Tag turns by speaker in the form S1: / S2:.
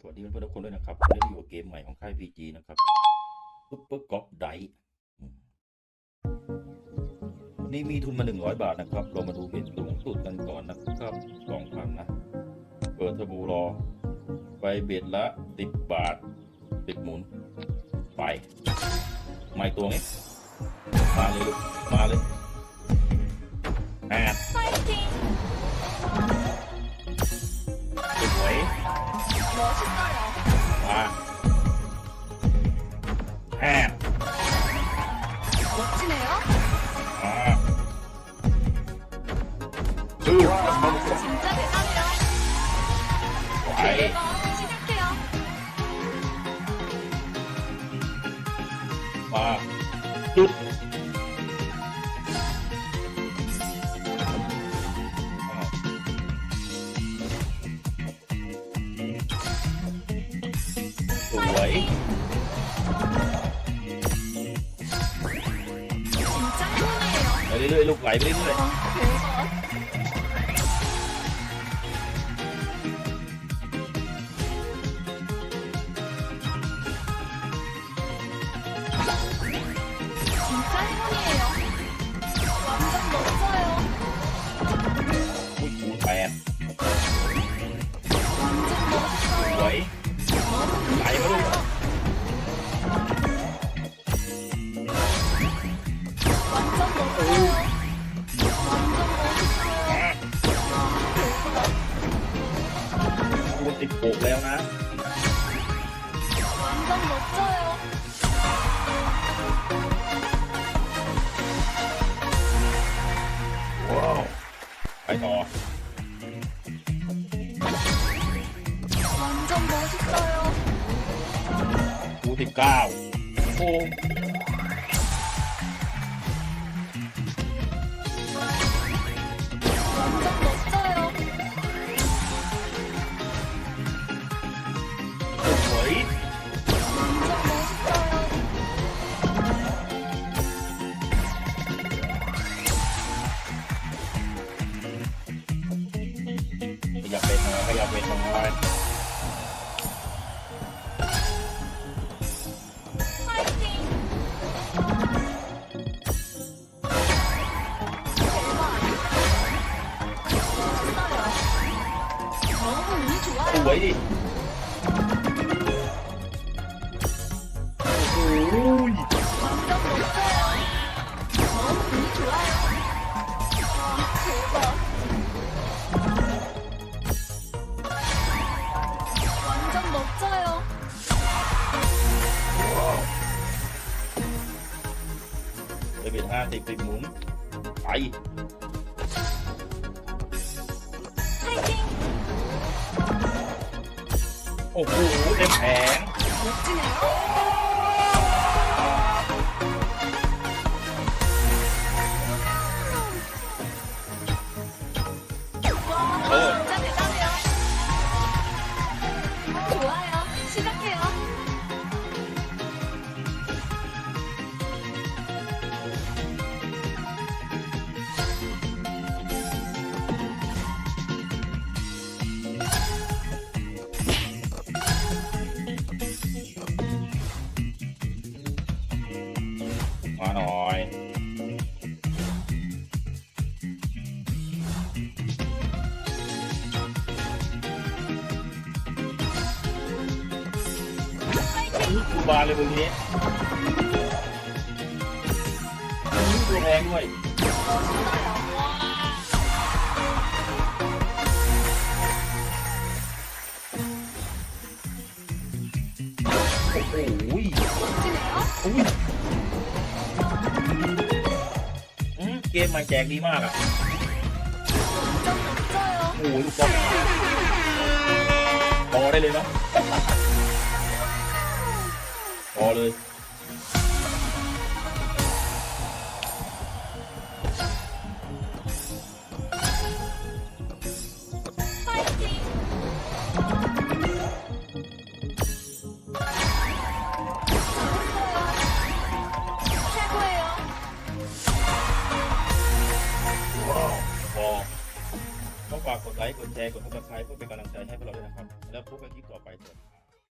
S1: สวัสดีเพื่อนทุกคนด้วยนะครับเล่นอยู่เกมใหม่ของค่ายพีจีนะครับซุปเปอร์กอล์ฟไดนี่มีทุนมา 100 บาทนะครับ เรามาดูเป็นสูงสุดกันก่อนนะครับสองพันนะ เปิดเทอร์โบรอ ไปเบ็ดละ 10 บาทติดหมุน ไปไม่ตัวนี้มาเลยมาเลยแอดสวย
S2: 멋있어요. 멋지네요.
S1: 와. 뚝. สวยไปเรื่อยๆลูกไหลไปเรื่อยๆ 16 แล้วนะว้าวไปต่อ
S2: 완전 멋있어 요.
S1: 59 โอ้ เป็นหน่อย เบเอดห้าติดติดหมุนไปโอ้โหเต็มแผง บานเลยตรงนี้ตัวแรงด้วยโอ้โหอุ้ยเกมมาแจกดีมากอะโอ้โหลูกบอลอได้เลยนะ เลยกฝากกดไลค์ กดแชร์ กดติดตามเพื่อเป็นกำลังใจให้พวกเราด้วยนะครับ แล้วพบกันคลิปต่อไปเถอะ